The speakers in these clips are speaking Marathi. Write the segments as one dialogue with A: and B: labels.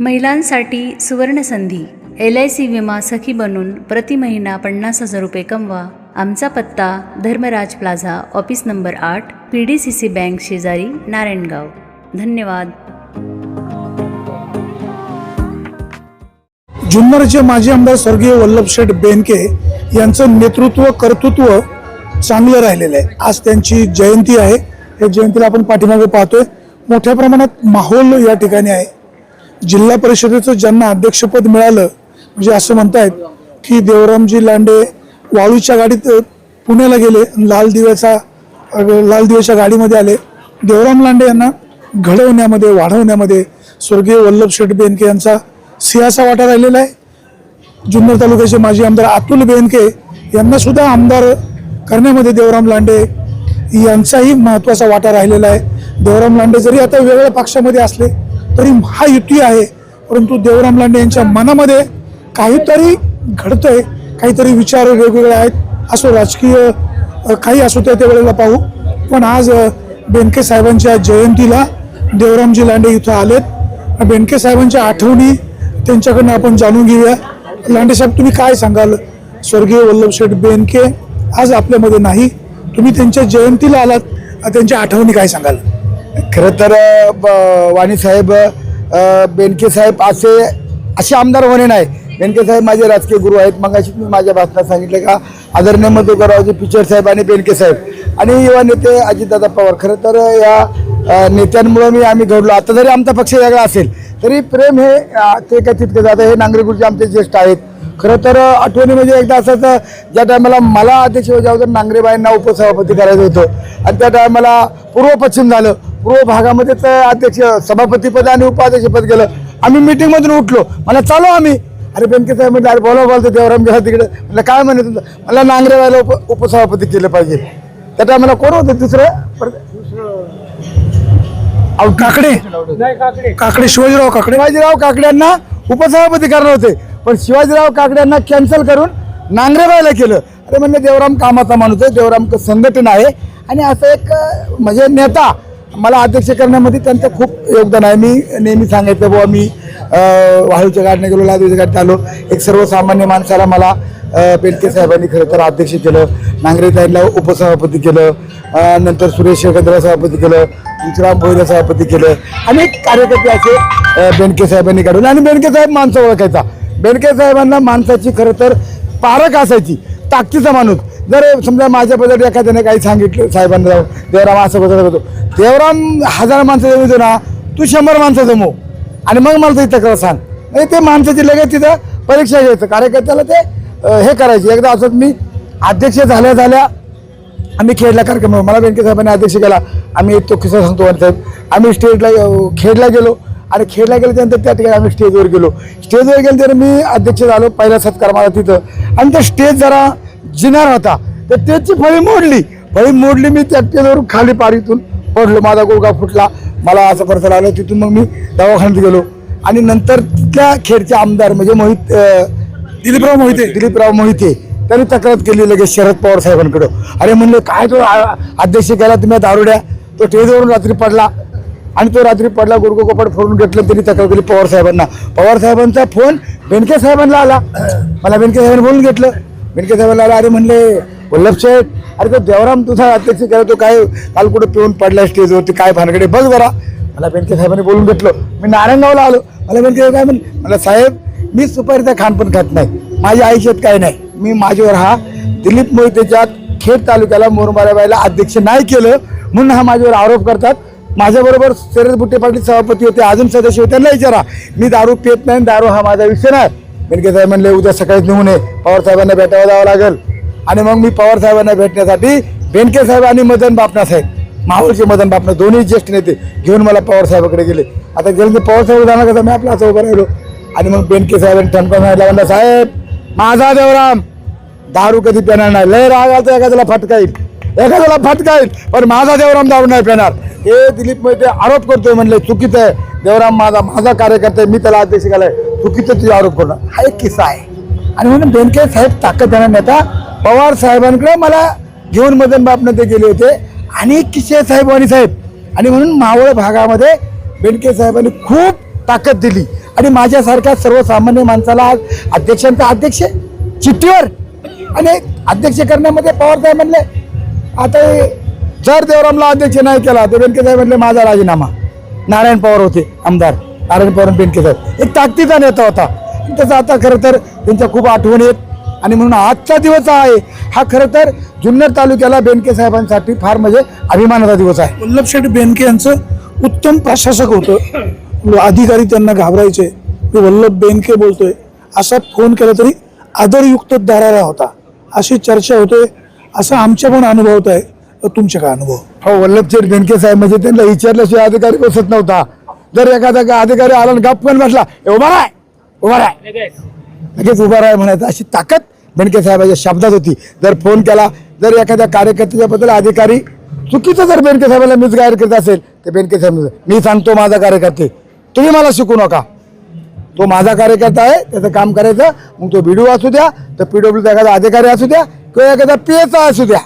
A: महिलांसाठी सुवर्णसंधी. एल आय सी विमा सखी बनून प्रति महिना पन्नास हजार रुपये कमवा. आमचा पत्ता धर्मराज प्लाझा ऑफिस नंबर आठ P D C C bank शेजारी नारायणगाव. धन्यवाद.
B: जुन्नरचे माजी आमदार स्वर्गीय वल्लभशेठ बेनके यांचं नेतृत्व कर्तृत्व चांगलं राहिलेलं आहे. आज त्यांची जयंती आहे. या जयंतीला आपण पाठीमागे पाहतोय. मोठ्या प्रमाणात माहोल या ठिकाणी आहे. जिल्हा परिषदेचं ज्यांना अध्यक्षपद मिळालं म्हणजे असं म्हणतायत की देवरामजी लांडे वाळूच्या गाडीत पुण्याला गेले लाल दिव्याचा लाल दिव्याच्या गाडीमध्ये आले. देवराम लांडे यांना घडवण्यामध्ये वाढवण्यामध्ये स्वर्गीय वल्लभशेठ बेनके यांचा सिंहाचा वाटा राहिलेला आहे. जुन्नर तालुक्याचे माजी आमदार अतुल बेनके यांना सुद्धा आमदार करण्यामध्ये देवराम लांडे यांचाही महत्त्वाचा वाटा राहिलेला आहे. देवराम लांडे जरी आता वेगळ्या पक्षामध्ये असले तरी महायुती आहे. परंतु देवराम लांडे यांच्या मनामध्ये काहीतरी घडतंय काहीतरी विचार वेगवेगळे आहेत. असो राजकीय काही असो त्या त्यावेळेला पाहू. पण आज बेनके साहेबांच्या जयंतीला देवरामजी लांडे इथं आलेत. बेनके साहेबांच्या आठवणी त्यांच्याकडनं आपण जाणून घेऊया. लांडे साहेब तुम्ही काय सांगाल? स्वर्गीय वल्लभशेठ बेनके आज आपल्यामध्ये नाही. तुम्ही त्यांच्या जयंतीला आलात. त्यांच्या आठवणी काय सांगाल?
C: खरं तर ब- वाणी साहेब बेनके साहेब असे असे आमदार होणे नाही. बेनके साहेब माझे राजकीय गुरु आहेत. मग अशी मी माझ्या भाषणात सांगितलं का आदरणीय मधुकररावजी पिचर साहेब आणि बेनके साहेब. आणि युवा नेते अजितदादा पवार. खरं तर या नेत्यांमुळं मी आम्ही घडलो. आता जरी आमचा पक्ष वेगळा असेल तरी प्रेम हे ते का तितकं जातं हे नांगरे गुरुजी आमचे ज्येष्ठ आहेत. खरं तर आठवणी म्हणजे एकदा असंच ज्या टायमाला मला अध्यक्ष नांगरेबाईंना उपसभापती करायचं होतं. आणि त्या टायमाला पूर्व पश्चिम झालं. पूर्व भागामध्येच अध्यक्ष सभापतीपद आणि उपाध्यक्षपद गेलं. आम्ही मिटिंगमधून उठलो. मला चालू आम्ही. अरे बेनके साहेब म्हणजे अरे बोला बोलतो देवराम गेला तिकडे. म्हणलं काय म्हणत होतं मला नांगरेबाईला उप उपसभापती केलं पाहिजे. त्या टायमाला कोण होतं दुसरं?
B: अहो, काकडे. काकडे. शिवाजीराव काकडे.
C: शिवाजीराव काकड्यांना उपसभापती करणार होते. पण शिवाजीराव काकड्यांना कॅन्सल करून नांगरेबाईला केलं. अरे म्हणजे देवराम कामाचा माणूस आहे. देवराम संघटन आहे. आणि असं एक म्हणजे नेता मला अध्यक्ष करण्यामध्ये त्यांचं खूप योगदान आहे. मी नेहमी सांगायचं बुवा मी वाहूच्या वाळूच्या गाडीने गेलो लादूच्या गाडीत आलो. एक सर्वसामान्य माणसाला मला पेलके साहेबांनी खरं तर अध्यक्ष केलं नांगरे ताईंना उपसभापती केलं नंतर सुरेश शेखंद्रा सभापती केलं विश्राम भोईला सभापती केलं. अनेक कार्यकर्ते असे बेनके साहेबांनी काढून आणि बेनके साहेब माणसं ओळखायचा. बेनके साहेबांना माणसाची खरं तर पारख असायची. ताकदीचा माणूस. जर समजा माझ्याबद्दल एखाद्याने काही सांगितलं साहेबांना जाऊ देवराम असं बदल होतो देवराम हजार माणसं जमू दे ना तू शंभर माणसं जमू आणि मग मला तिथं तक्रार सांग. म्हणजे ते माणसाची लगेच तिथं परीक्षा घ्यायचं. कार्यकर्त्याला ते हे करायचे. एकदा असंच मी अध्यक्ष झाल्या झाल्या आम्ही खेडला कार्यक्रम मला बेनके साहेबांनी अध्यक्ष केला. आम्ही तो किस्सा सांगतो वाणी साहेब. आम्ही स्टेटला खेडला गेलो. आणि खेडला गेल्यानंतर त्या ठिकाणी आम्ही स्टेजवर गेलो. स्टेजवर गेल्यानंतर तर मी अध्यक्ष झालो पहिला सत्कार मला तिथं. आणि तो स्टेज जरा जिनार होता. तर त्याची फळी मोडली. फळी मोडली मी त्या स्टेजवरून खाली पारीतून पडलो. माझा गोगा फुटला. मला असं परत आलं. तिथून मग मी दवाखान्यात गेलो. आणि नंतर तिथल्या खेडचे आमदार म्हणजे मोहित
B: दिलीपराव मोहिते
C: दिलीपराव मोहिते त्यांनी तक्रार केली लगेच शरद पवार साहेबांकडं. अरे म्हणलं काय तो अध्यक्ष गेला तुम्ही दारुड्या? तो स्टेजवरून रात्री पडला. आणि तो रात्री पडला गुडगो कोपड फोडून घेतलं तरी तक्रार केली पवार साहेबांना. पवार साहेबांचा फोन बेनके साहेबांना आला. मला बेनके साहेबांनी बोलून घेतलं. बेनके साहेबांना आला अरे म्हणले वल्लभ शेठ अरे तो देवराम तुझा अध्यक्ष केला तो काय काल कुठं पिऊन पडला स्टेजवरती काय भानगडे बघ जरा. मला बेनके साहेबांनी बोलून घेतलं. मी नारायणगावला आलो. मला बेनके साहेब काय म्हणले मला साहेब मी सुपारीचा खान पण खात नाही. माझ्या आयुष्यात काही नाही. मी माझ्यावर हा दिलीप मोहितेच्या खेड तालुक्याला मोरमाराबाईला अध्यक्ष नाही केलं. म्हणून हा माझ्यावर आरोप करतात. माझ्याबरोबर शरद बुट्टे पाटील सभापती होते अजून सदस्य होते त्यांना विचारा. मी दारू पित नाही दारू हा माझा विषय नाही. बेनके साहेब म्हणले उद्या सकाळीच निघून ये. पवार साहेबांना भेटावं जावं लागेल. आणि मग मी पवार साहेबांना भेटण्यासाठी बेनके साहेब आणि मदन बापना साहेब माहूरचे मदन बापना दोन्ही ज्येष्ठ नेते घेऊन मला पवारसाहेबाकडे गेले. आता गेले ते पवार साहेब जाणार कसं? मी आपला असं उभं राहिलो. आणि मग बेनके साहेबांनी ठणका सांगितला म्हणला साहेब माझा देवराम दारू कधी पेणार नाही? लय राग आला तर एखाद्याला फटका येईल एखाद्याला फटका येईल पण माझा देवराम दारू नाही पेणार. हे दिलीप मोहिते आरोप करतोय म्हणले चुकीचं आहे. देवराम माझा माझा कार्यकर्ता आहे मी त्याला अध्यक्ष केलाय चुकीचं तुझे आरोप करणं हा एक किस्सा आहे. आणि म्हणून बेनके साहेब ताकद देणार नेता पवार साहेबांकडे मला घेऊन मदन बापनं ते गेले होते. आणि किशे साहेब वाणी साहेब. आणि म्हणून मावळ भागामध्ये बेनके साहेबांनी खूप ताकद दिली. आणि माझ्यासारख्या सर्वसामान्य माणसाला आज अध्यक्षांचा अध्यक्ष चिठ्ठीवर आणि अध्यक्ष करण्यामध्ये पवार साहेब म्हणले आता जर देवरामला अध्यक्ष नाही केला तर बेनके साहेब म्हणले माझा राजीनामा. नारायण पवार होते आमदार. नारायण पवार बेनके साहेब. एक ताकदीचा नेता होता. त्याचा आता खरं तर त्यांच्या खूप आठवणी आहेत. आणि म्हणून आजचा दिवस आहे. हा खरं तर जुन्नर तालुक्याला बेनके साहेबांसाठी फार म्हणजे अभिमानाचा दिवस आहे.
B: वल्लभ शेठ बेनके यांचं उत्तम प्रशासक होतं. अधिकारी त्यांना घाबरायचे. मी वल्लभ बेनके बोलतोय. असा फोन केला तरी आदरयुक्त दरारा होता. अशी चर्चा होते. असा आमच्या पण अनुभवत आहे. तुमच्या तुमचे काय अनुभव?
C: हो वल्लभचेर बेनके साहेब म्हणजे त्यांना विचारल्याशिवाय अधिकारी बसत नव्हता. जर एखादा का अधिकारी आला आणि पण बसला उभा राय उभा राय. लगेच उभा राय म्हणायचं. अशी ताकद बेनके साहेबाच्या शब्दात होती. जर फोन केला जर एखाद्या कार्यकर्त्याबद्दल अधिकारी चुकीचं जर बेनके साहेबाला मिसगायर करत असेल तर बेनके साहेब मी सांगतो माझा कार्यकर्ते. तुम्ही मला शिकू नका. तो माझा कार्यकर्ता आहे त्याचं काम करायचं. मग तो बीडीओ असू द्या तर पी पीडब्ल्यूचा एखादा अधिकारी असू द्या तो एखादा पेचा असू द्या.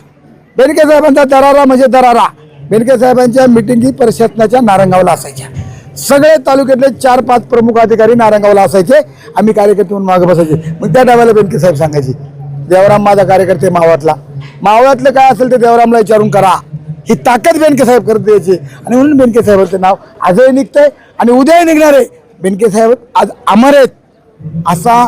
C: बेनके साहेबांचा दरारा म्हणजे दरारा. बेनके साहेबांच्या मिटिंगी प्रशासनाच्या नारंगावला असायच्या. सगळे तालुक्यातले चार पाच प्रमुख अधिकारी नारंगावला असायचे. आम्ही कार्यकर्ते म्हणून मागे बसायचे. मग त्या टायमाला बेनके साहेब सांगायचे देवराम माझा कार्यकर्ते मावळातला मावळातलं काय असेल ते देवरामला विचारून करा. ही ताकद बेनके साहेब करत द्यायची. आणि म्हणून बेनके साहेबांचं नाव आजही निघतंय आणि उद्याही निघणार आहे. बेनके साहेब आज अमर आहेत. असा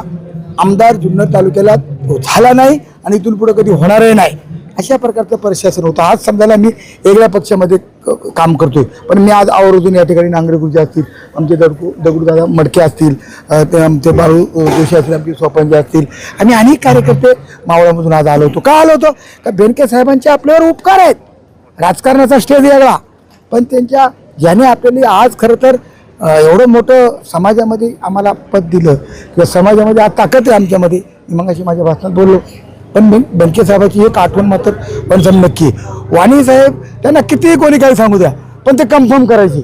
C: आमदार जुन्नर तालुक्याला झाला नाही. आणि इथून पुढे कधी होणारही नाही. अशा प्रकारचं प्रशासन होतं. आज समजायला मी वेगळ्या पक्षामध्ये क- काम करतोय. पण मी आज आवर्जून या ठिकाणी नांगरे गुरुजी असतील आमचे दगडू दगडूदादा मडके असतील ते आमचे बाळू जोशी असतील आमचे स्वपंजे असतील आम्ही अनेक कार्यकर्ते मावळामधून आज आलो होतो. का आलो होतो? का बेनके साहेबांचे आपल्यावर उपकार आहेत. राजकारणाचा स्टेज वेगळा. पण त्यांच्या ज्याने आपल्याला आज खरं तर एवढं मोठं समाजामध्ये आम्हाला पद दिलं किंवा समाजामध्ये आज ताकद आहे आमच्यामध्ये मी मग माझ्या भाषणात बोललो. पण बन साहेबाची एक आठवण मात्र पंचम नक्की वाणी साहेब त्यांना कितीही कोणी काही सांगू द्या पण ते कन्फर्म करायचे.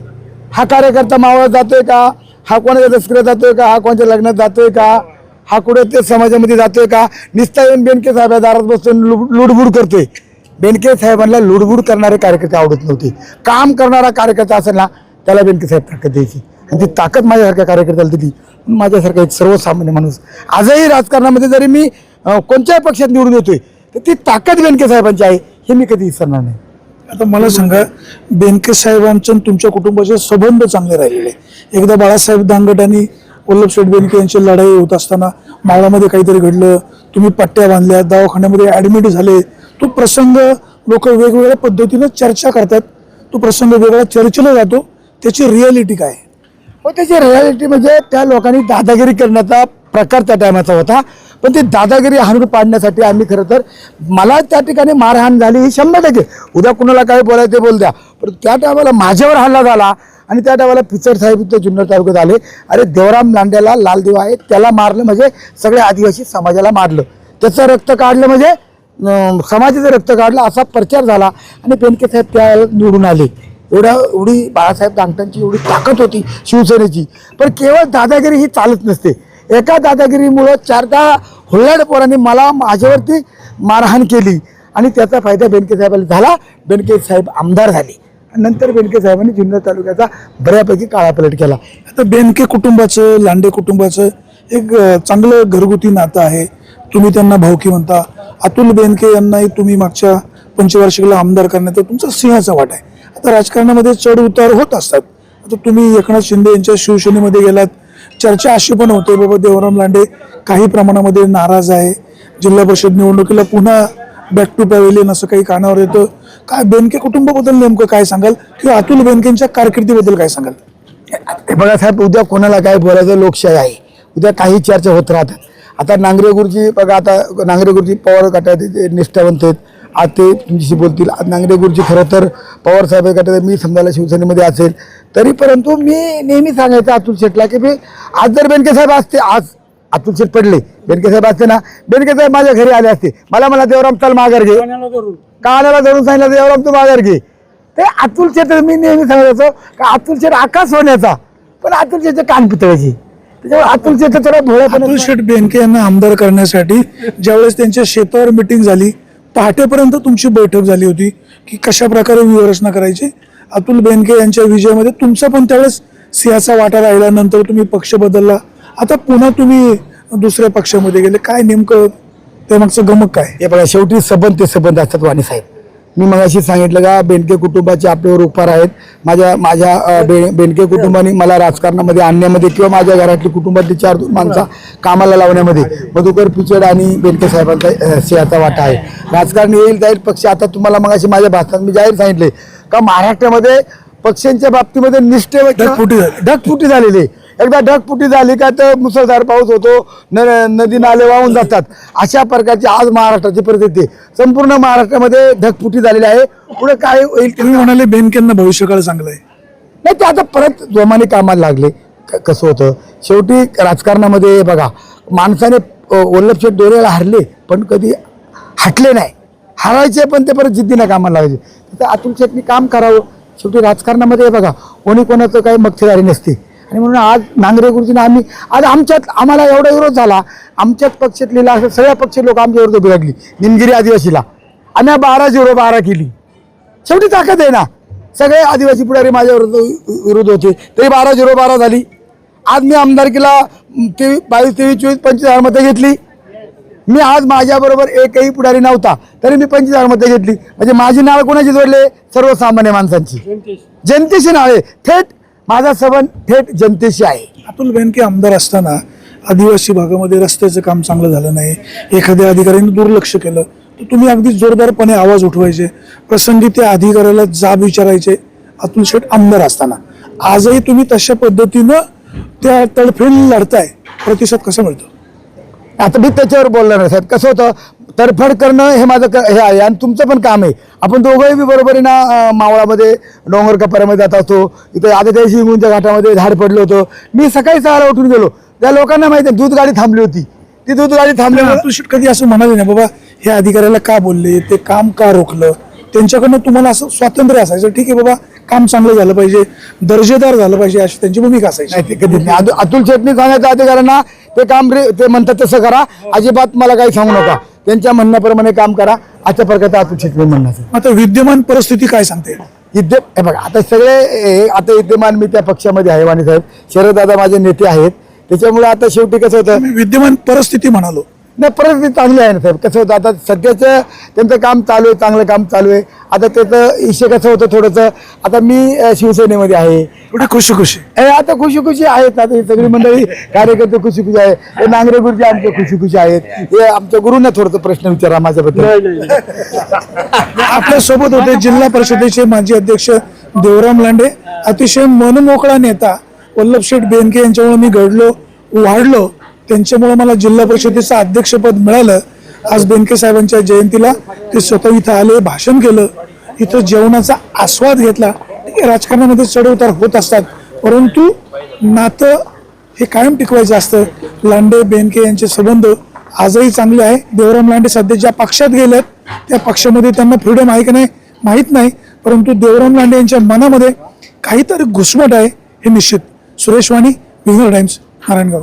C: हा कार्यकर्ता मावळात जातोय का? हा कोणाच्या दसऱ्यात जातोय का? हा कोणाच्या लग्नात जातोय का? हा कुठे ते समाजामध्ये जातोय का? निस्ता येऊन बेनके साहेब दारात बसून लुडबुड करतोय. बेनके साहेबांना लुडबुड करणारे कार्यकर्ते आवडत नव्हते. काम करणारा कार्यकर्ता असेल ना त्याला बेनके साहेब ताकद द्यायची. आणि ती ताकद माझ्यासारख्या कार्यकर्त्याला दिली माझ्यासारखा एक सर्वसामान्य माणूस. आजही राजकारणामध्ये जरी मी कोणत्याही पक्षात निवडून येतोय. तर ती ताकद बेनके साहेबांची आहे हे मी कधी विसरणार नाही.
B: आता मला सांगा बेनके साहेबांचे तुमच्या कुटुंबाचे संबंध चांगले राहिलेले. एकदा बाळासाहेब दांगट आणि वल्लभ शेठ बेनके यांची लढाई होत असताना मावळामध्ये काहीतरी घडलं तुम्ही पट्ट्या बांधल्या दवाखान्यामध्ये ऍडमिट झाले. तो प्रसंग लोक वेगवेगळ्या पद्धतीनं चर्चा करतात. तो प्रसंग वेगळा चर्चेला जातो. त्याची रियालिटी काय?
C: हो त्याची रियालिटी म्हणजे त्या लोकांनी दादागिरी करण्याचा प्रकार त्या टायमाचा होता. पण ती दादागिरी हाणून पाडण्यासाठी आम्ही खरं तर मला त्या ठिकाणी मारहाण झाली ही शंभर टक्के. उद्या कुणाला काय बोलायचं ते बोल द्या. पण त्या टायमाला माझ्यावर हल्ला झाला आणि त्या टायमाला पिचर साहेब इथं जुन्नर तालुक्यात आले. अरे देवराम लांड्याला लालदेव आहे त्याला मारलं म्हणजे सगळ्या आदिवासी समाजाला मारलं. त्याचं रक्त काढलं म्हणजे समाजाचं रक्त काढलं असा प्रचार झाला आणि पेनके साहेब त्या निवडून आले. एवढ्या एवढी बाळासाहेब दांगटांची एवढी ताकद होती शिवसेनेची. पण केवळ दादागिरी ही चालत नसते. एका दादागिरीमुळं चारदा हुल्लाड पोरांनी मला माझ्यावरती मारहाण केली. आणि त्याचा फायदा बेनके साहेबाला झाला. बेनके साहेब आमदार झाले. आणि नंतर बेनके साहेबांनी जुन्नर तालुक्याचा बऱ्यापैकी काळापलट केला.
B: आता बेनके कुटुंबाचं लांडे कुटुंबाचं एक चांगलं घरगुती नातं आहे. तुम्ही त्यांना भाऊकी म्हणता. अतुल बेनके यांनाही तुम्ही मागच्या पंचवार्षिकला आमदार करण्याचा तुमचा सिंहाचा वाट आहे. आता राजकारणामध्ये चढ उतार होत असतात. आता तुम्ही एकनाथ शिंदे यांच्या शिवसेनेमध्ये गेलात. चर्चा अशी पण होते बाबा देवराम लांडे काही प्रमाणामध्ये नाराज आहे. जिल्हा परिषद निवडणुकीला पुन्हा बॅक टू पॅव्हिलियन असं काही कानावर येतं. काय बेनके कुटुंबाबद्दल नेमकं काय सांगाल? किंवा अतुल बेनकेंच्या कारकिर्दीबद्दल काय सांगाल?
C: हे बघा साहेब उद्या कोणाला काय बोलायचं लोकशाही आहे. उद्या काही चर्चा होत राहतात. आता नांगरे गुरुजी बघा आता नांगरे गुरुजी पवार गटाचे निष्ठावंत आहेत आज ते तुमच्याशी बोलतील. आज नांगरे गुरुजी खरं तर पवार साहेब गटात मी समजायला शिवसेनेमध्ये असेल. तरी परंतु मी नेहमी सांगायचं अतुल शेठला की मी आज जर बेनके साहेब असते आज अतुल शेठ पडले. बेनके साहेब असते ना बेनके साहेब माझ्या घरी आले असते. मला मला देवराम चल माघार घे. कानाला धरून. सांगितलं देवराम तू माघार घे. ते अतुल शेठ मी नेहमी सांगायचो का अतुल शेठ आकाश होण्याचा पण अतुल शेठचे कान पितळायचे त्याच्यामुळे अतुल शेठ थोडा भोळेपणा
B: अतुल शेठ बेनके यांना आमदार करण्यासाठी ज्यावेळेस त्यांच्या शेतावर मिटिंग झाली पहाटेपर्यंत तुमची बैठक झाली होती की कशा प्रकारे व्यूहरचना करायची? अतुल बेनके यांच्या विजयामध्ये तुमचा पण त्यावेळेस सिंहाचा वाटा राहिल्यानंतर तुम्ही पक्ष बदलला. आता पुन्हा तुम्ही दुसऱ्या पक्षामध्ये गेले. काय नेमकं ते मागचं गमक काय?
C: हे बघा शेवटी सबंध ते सबंध असतात वाणी साहेब. मी मगाशी सांगितलं का बेनके कुटुंबाचे आपल्यावर उपकार आहेत माझ्या माझ्या बे बेनके कुटुंबाने मला राजकारणामध्ये आणण्यामध्ये किंवा माझ्या घरातली कुटुंबातली चार दोन माणसं कामाला लावण्यामध्ये मधुकर पिचड आणि बेनके साहेबांचा सिंहाचा वाटा आहे राजकारण येईल जाईल पक्ष आता तुम्हाला मगाशी माझ्या भाषणात मी जाहीर सांगितले का महाराष्ट्रामध्ये पक्षांच्या बाबतीमध्ये निष्ठे
B: ढगफुटी झाली.
C: ढगफुटी झालेली आहे. एकदा ढगफुटी झाली का तर मुसळधार पाऊस होतो न नदी नाले वाहून जातात. अशा प्रकारची आज महाराष्ट्राची परिस्थिती. संपूर्ण महाराष्ट्रामध्ये ढगफुटी झालेली आहे. पुढे काय होईल
B: तुम्ही म्हणाले बेनकेंना भविष्यकाळ चांगलं आहे.
C: नाही ते आता परत जोमाने कामाला लागले. क- कसं होतं? शेवटी राजकारणामध्ये बघा माणसाने अ, वल्लभ शेठ दोन वेळा हरले पण कधी हटले नाही. हारायचे पण ते परत जिद्दीने कामाला लागायचे तर अतुल शेठनी काम करावं. शेवटी राजकारणामध्ये बघा कोणी कोणाचं काही मक्तेदारी नसते. आणि म्हणून आज नांगरे गुरुजीने आम्ही आज आमच्यात आम्हाला एवढा विरोध झाला. आमच्याच पक्षात लिहिला असं सगळ्या पक्ष लोक आमच्या विरोध बिघडली. निमगिरी आदिवासीला. आम्ही बारा झिरो बारा केली. शेवटी ताकद आहे ना. सगळे आदिवासी पुढारी माझ्या विरुद्ध विरोध होते. तरी बारा झिरो बारा झाली. आज मी आमदारकीला तेवीस बावीस तेवीस चोवीस पंचवीस हजार मतं घेतली. मी आज माझ्याबरोबर एकही पुढारी नव्हता. तरी मी पंचवीस हजार मतं घेतली. म्हणजे माझी नाव कोणाची जोडले? सर्वसामान्य माणसांची. जनतेशी नाव. आहे थेट माझा संबंध थेट जनतेशी आहे.
B: अतुल बेनके आमदार असताना आदिवासी भागामध्ये रस्त्याचं काम चांगलं झालं नाही. एखाद्या अधिकाऱ्याने दुर्लक्ष केलं. तर तुम्ही अगदी जोरदारपणे आवाज उठवायचे. प्रसंगी त्या अधिकाऱ्याला जाब विचारायचे. अतुल शेठ आमदार असताना. आजही तुम्ही तशा पद्धतीनं त्या तडफेन लढताय. प्रतिसाद कसा मिळतो?
C: आता मी त्याच्यावर बोलणार नाही. साहेब कसं होतं तडफड करणं हे माझं क- हे आहे आणि तुमचं पण काम आहे. आपण दोघंही बी बरोबरीनं अं, मावळामध्ये डोंगर कपाऱ्यामध्ये जात असतो. इथे आता त्या शिंगूंच्या घाटामध्ये झाड पडलं होतं. मी सकाळी सहाला उठून गेलो. त्या लोकांना माहिती आहे दूध गाडी थांबली होती. ती दूध गाडी
B: शेठ कधी असं म्हणाले ना बाबा हे अधिकाऱ्याला का बोलले? ते काम का रोखलं? त्यांच्याकडनं तुम्हाला असं स्वातंत्र्य असायचं. ठीक आहे बाबा काम चांगलं झालं पाहिजे. दर्जेदार झालं पाहिजे अशी त्यांची भूमिका असायची.
C: अतुल शेटनी सांगायचं अधिकाऱ्यांना ते काम रे ते म्हणतात तसं करा. अजिबात मला काही सांगू नका. त्यांच्या म्हणण्याप्रमाणे काम करा. अशा प्रकारचं अतुल शेटनी म्हणणं असेल
B: आता विद्यमान परिस्थिती काय सांगते?
C: विद्य हे बघा आता सगळे आता विद्यमान मी त्या पक्षामध्ये आहे वाणी साहेब. शरददादा माझे नेते आहेत. त्याच्यामुळे आता शेवटी कसं होतं?
B: मी विद्यमान परिस्थिती म्हणालो.
C: नाही परिस्थिती चांगली आहे ना साहेब. कसं होतं आता सध्याचं त्यांचं काम चालू आहे चांगलं काम चालू आहे. आता त्याचं इशे कसं होतं थोडंसं आता मी शिवसेनेमध्ये आहे.
B: पुढे खुशी खुशी.
C: ए, आता खुशी खुशी आहेत आता ही सगळी मंडळी कार्यकर्ते खुशी खुशी आहे हे नांगरे गुरुजी आमचे खुशी खुशी आहेत. हे आमच्या गुरुंना थोडंसं प्रश्न विचारा माझ्याबद्दल.
B: आपल्यासोबत होते जिल्हा परिषदेचे माजी अध्यक्ष देवराम लांडे. अतिशय मनमोकळा नेता वल्लभ शेठ बेनके यांच्यामुळे मी घडलो वाढलो. त्यांच्यामुळे मला जिल्हा परिषदेचं अध्यक्षपद मिळालं. आज बेनके साहेबांच्या जयंतीला ते स्वतः इथं आले भाषण केलं इथं जेवणाचा आस्वाद घेतला. राजकारणामध्ये चढउतार होत असतात. परंतु नातं हे कायम टिकवायचं असतं. लांडे बेनके यांचे संबंध आजही चांगले आहे. देवराम लांडे सध्या ज्या पक्षात गेलेत त्या पक्षामध्ये त्यांना फ्रीडम आहे की नाही माहीत नाही. परंतु देवराम लांडे यांच्या मनामध्ये काहीतरी घुसमट आहे हे निश्चित. सुरेश वाणी विघ्नर टाइम्स नारायणगाव.